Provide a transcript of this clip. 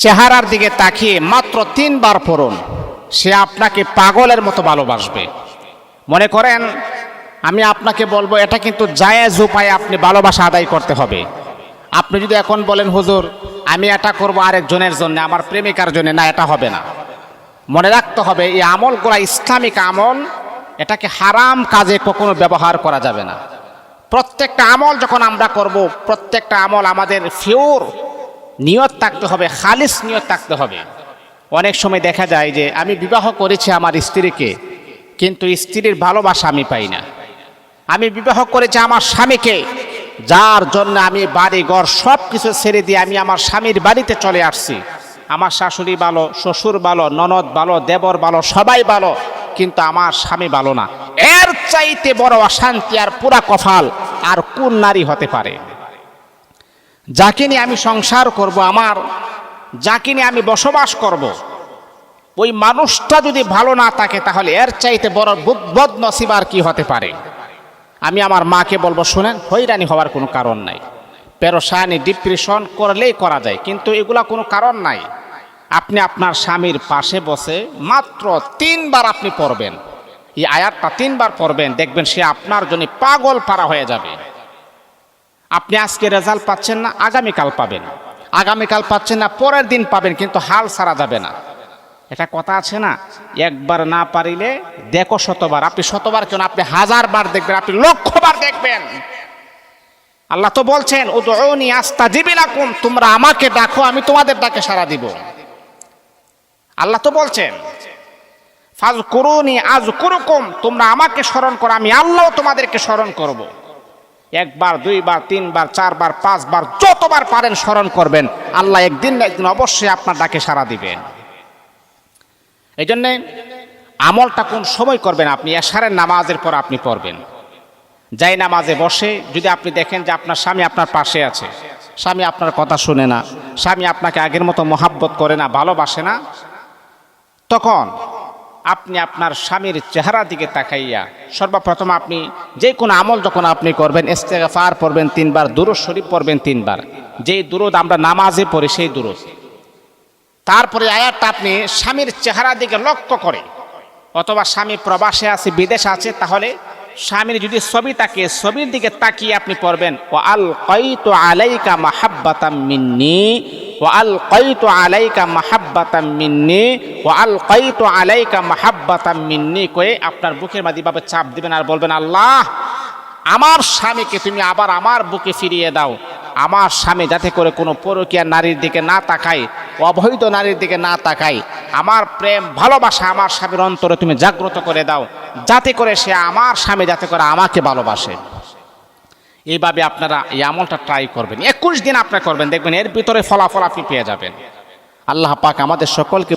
চেহারার দিকে তাকিয়ে মাত্র তিনবার পড়ুন। সে আপনাকে পাগলের মতো ভালোবাসবে। মনে করেন, আমি আপনাকে বলব, এটা কিন্তু জায়েজ উপায়ে আপনি ভালোবাসা আদায় করতে হবে। আপনি যদি এখন বলেন, হুজুর, আমি এটা করব আরেকজনের জন্য, আমার প্রেমিকার জন্য, না, এটা হবে না। মনে রাখতে হবে, এই আমলগুলা ইসলামিক আমল, এটাকে হারাম কাজে কখনো ব্যবহার করা যাবে না। প্রত্যেকটা আমল যখন আমরা করব, প্রত্যেকটা আমল আমাদের ফিওর নিয়ত থাকতে হবে, খালিস নিয়ত থাকতে হবে। অনেক সময় দেখা যায় যে আমি বিবাহ করেছি আমার স্ত্রীকে, কিন্তু স্ত্রীর ভালোবাসা আমি পাই না। আমি বিবাহ করেছি আমার স্বামীকে, যার জন্য আমি বাড়ি ঘর সব কিছু ছেড়ে দিয়ে আমি আমার স্বামীর বাড়িতে চলে আসছি। আমার শাশুড়ি ভালো, শ্বশুর ভালো, ননদ ভালো, দেবর ভালো, সবাই ভালো, কিন্তু আমার স্বামী ভালো না। এর চাইতে বড় অশান্তি আর পুরা কফাল আর কোন নারী হতে পারে? যাকে নিয়ে আমি সংসার করব, আমার যাকে নিয়ে আমি বসবাস করব। ওই মানুষটা যদি ভালো না থাকে, তাহলে এর চাইতে বড় বদ নসিব আর কি হতে পারে? আমি আমার মাকে বলব, শুনেন হইরানি হওয়ার কোনো কারণ নাই। পেরোসানি ডিপ্রেশন করলেই করা যায়, কিন্তু এগুলা কোনো কারণ নাই। আপনি আপনার স্বামীর পাশে বসে মাত্র তিনবার আপনি পড়বেন। এই আয়াতটা তিনবার পড়বেন, দেখবেন সে আপনার জন্য পাগল পারা হয়ে যাবে। আপনি আজকে রেজাল্ট পাচ্ছেন না, আগামীকাল পাবেন। আগামীকাল পাচ্ছেন না, পরের দিন পাবেন, কিন্তু হাল সারা যাবে না। এটা কথা আছে না, একবার না পারিলে দেখো শতবার। আপনি শতবার কেন? আপনি হাজার বার দেখবেন, আপনি লক্ষবার দেখবেন। আল্লাহ তো বলছেন ও তো আস্তা জিবিলাকুম তোমরা আমাকে ডাকো, আমি তোমাদের ডাকে সারা দিব। আল্লাহ তো বলছেন ফাজ করুনি আজ কুরুকুম তোমরা আমাকে স্মরণ করো, আমি আল্লাহ তোমাদেরকে স্মরণ করব। একবার, দুইবার, তিনবার, চারবার, পাঁচবার, যতবার পারেন স্মরণ করবেন। আল্লাহ একদিন না একদিন অবশ্যই আপনার ডাকে সারা দিবেন। এই জন্যে আমলটা কোন সময় করবেন আপনি? এশারের নামাজের পর আপনি পড়বেন। যাই নামাজে বসে, যদি আপনি দেখেন যে আপনার স্বামী আপনার পাশে আছে, স্বামী আপনার কথা শুনে না, স্বামী আপনাকে আগের মতো মহাব্বত করে না, ভালোবাসে না, তখন আপনি আপনার স্বামীর চেহারা দিকে তাকাইয়া, সর্বপ্রথম আপনি যে কোনো আমল যখন আপনি করবেন, ইস্তেগফার পড়বেন তিনবার, দুরুদ শরীফ পড়বেন তিনবার। যেই দুরুদ আমরা নামাজে পড়ি, সেই দুরুদ। তারপরে আয়াতটা আপনি স্বামীর চেহারা দিকে লক্ষ্য করে, অথবা স্বামী প্রবাসে আছে, বিদেশে আছে, তাহলে স্বামীর যদি ছবি তাকে ছবির দিকে তাকিয়ে আপনি পড়বেন ও আল কৈতু আলাইকা মাহাব্বাতাম মিন্নি ও আল কৈতু আলাইকা মাহাব্বাতাম মিন্নি ও আল কৈতু আলাইকা মাহাব্বাতাম মিন্নি। কয়ে আপনার বুকের মাঝে ভাবে চাপ দিবেন আর বলবেন, আল্লাহ, আমার স্বামীকে তুমি আবার আমার বুকে ফিরিয়ে দাও। আমার স্বামী যাতে করে কোনো পরকীয়া নারীর দিকে না তাকায়, অবৈধ নারীর দিকে না তাকায়। আমার প্রেম, ভালোবাসা আমার স্বামীর অন্তরে তুমি জাগ্রত করে দাও। যাতে করে সে আমার স্বামী যাতে করে আমাকে ভালোবাসে। এইভাবে আপনারা এই আমলটা ট্রাই করবেন। একুশ দিন আপনারা করবেন, দেখবেন এর ভিতরে ফলাফল আপনি পেয়ে যাবেন। আল্লাহ পাক আমাদের সকলকে